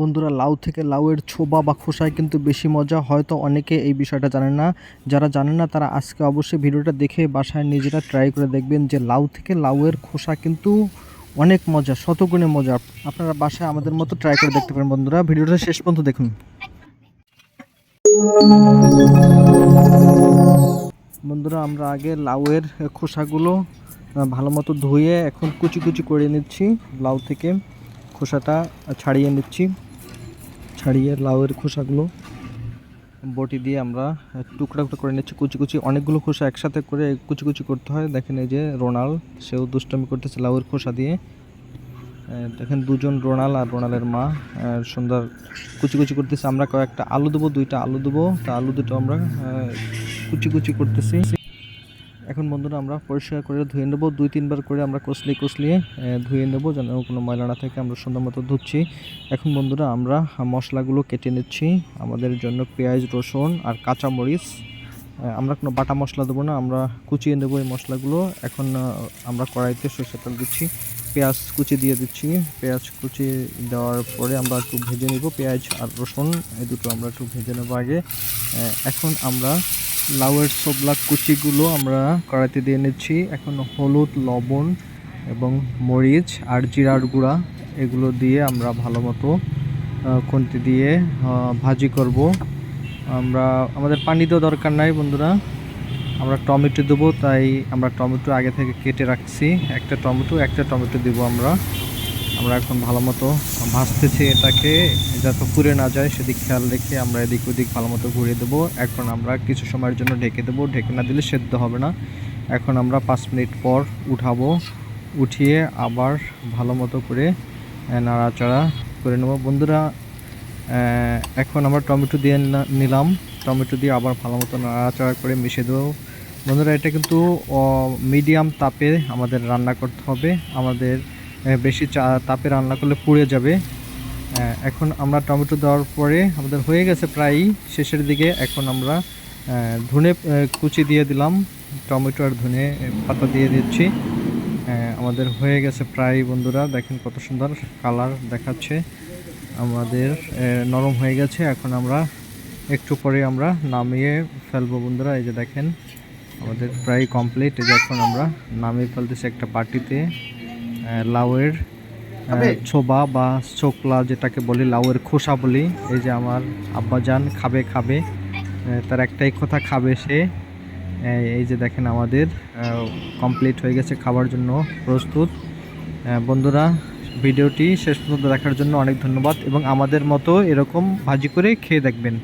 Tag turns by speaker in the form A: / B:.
A: বন্ধুরা, লাউ থেকে লাউয়ের ছোবা বা খোসায় কিন্তু বেশি মজা। হয়তো অনেকে এই বিষয়টা জানেন না। যারা জানেন না, তারা আজকে অবশ্যই ভিডিওটা দেখে বাসায় নিজেরা ট্রাই করে দেখবেন যে লাউ থেকে লাউয়ের খোসা কিন্তু অনেক মজা, শতগুণে মজা। আপনারা বাসায় আমাদের মতো ট্রাই করে দেখতে পারেন বন্ধুরা। ভিডিওটা শেষ পর্যন্ত দেখুন। বন্ধুরা, আমরা আগে লাউয়ের খোসাগুলো ভালো মতো ধুয়ে এখন কুচি কুচি করে নিচ্ছি লাউ থেকে। খোসাটা ছাড়িয়ে নিচ্ছি। ছাড়িয়ে লাউয়ের খোসাগুলো বটি দিয়ে আমরা টুকরা টুকরা করে নিচ্ছি। কুচি কুচি অনেকগুলো খোসা একসাথে করে কুচি কুচি করতে হয়। দেখেন এই যে রোনাল, সেও দুষ্টমি করতেছে লাউয়ের খোসা দিয়ে। দেখেন দুজন রোনাল আর রোনালের মা সুন্দর কুচি কুচি করতেছে। আমরা কয়েকটা আলু দেবো, দুইটা আলু দেবো। তা আলু দুটো আমরা কুচি কুচি করতেছি। এখন বন্ধুরা আমরা পরিষ্কার করে ধুয়ে নেব। দুই, তিনবার করে আমরা কষলি কষলিয়ে ধুয়ে নেব যেন কোনো ময়লা না থাকে আমরা সুন্দর মতো ধুচ্ছি। এখন বন্ধুরা আমরা মশলাগুলো কেটে নিচ্ছি। আমাদের জন্য পেঁয়াজ, রসুন আর কাঁচামরিচ। আমরা কোনো বাটা মশলা দেবো না, আমরা কুচিয়ে নেব এই মশলাগুলো। এখন আমরা কড়াইতে সরষের তেল দিচ্ছি। পেঁয়াজ কুচি দিয়ে দিচ্ছি। পেঁয়াজ কুচি দেওয়ার পরে আমরা একটু ভেজে নেব। পেঁয়াজ আর রসুন, এই দুটো আমরা একটু ভেজে নেব আগে। এখন আমরা লাউয়ের সবলা কুচিগুলো আমরা কড়াইতে দিয়ে নিচ্ছি। এখন হলুদ, লবণ এবং মরিচ আর জিরার গুঁড়া এগুলো দিয়ে আমরা ভালো মতো খুন্তি দিয়ে ভাজি করব। আমরা, আমাদের পানি দেওয়া দরকার নাই বন্ধুরা। আমরা টমেটো দেবো, তাই আমরা টমেটো আগে থেকে কেটে রাখছি। একটা টমেটো একটা টমেটো দেবো আমরা। আমরা এখন ভালো মতো ভাসতেছি এটাকে যাতে পুড়ে না যায়, সেদিক খেয়াল রেখে আমরা এদিক ওদিক ভালো মতো ঘুরিয়ে দেবো। এখন আমরা কিছু সময়ের জন্য ঢেকে দেবো, ঢেকে না দিলে সেদ্ধ হবে না। এখন আমরা পাঁচ মিনিট পর উঠাবো, উঠিয়ে আবার ভালো মতো করে নাড়াচাড়া করে নেব। বন্ধুরা এখন আমরা টমেটো দিয়ে নিলাম। টমেটো দিয়ে আবার ভালো মতো নাড়াচাড়া করে মিশিয়ে দেবো। বন্ধুরা, এটা কিন্তু মিডিয়াম তাপে আমাদের রান্না করতে হবে। আমাদের বেশি চা- তাপে রান্না করলে পুড়ে যাবে। এখন আমরা টমেটো দেওয়ার পরে আমাদের হয়ে গেছে প্রায় শেষের দিকে এখন আমরা ধনে কুচি দিয়ে দিলাম, টমেটো আর ধনে পাতা দিয়ে দিচ্ছি। আমাদের হয়ে গেছে প্রায় বন্ধুরা, দেখেন কত সুন্দর কালার দেখাচ্ছে। আমাদের নরম হয়ে গেছে, এখন আমরা একটু পরে আমরা নামিয়ে ফেলব বন্ধুরা, এই যে দেখেন। আমাদের প্রায় কমপ্লিট এই যে এখন আমরা নামিয়ে ফেলতেছি একটা বাটিতে। লাউয়ের ছোবা বা চোকলা যেটাকে বলি লাউয়ের খোসা বলি। এই যে আমার আব্বাজান খাবে খাবে। তার একটাই কথা খাবে সে। এই- এই যে দেখেন আমাদের কমপ্লিট হয়ে গেছে খাবার জন্য প্রস্তুত। বন্ধুরা ভিডিওটি শেষ পর্যন্ত দেখার জন্য অনেক ধন্যবাদ এবং আমাদের মতো এরকম ভাজি করে খেয়ে দেখবেন।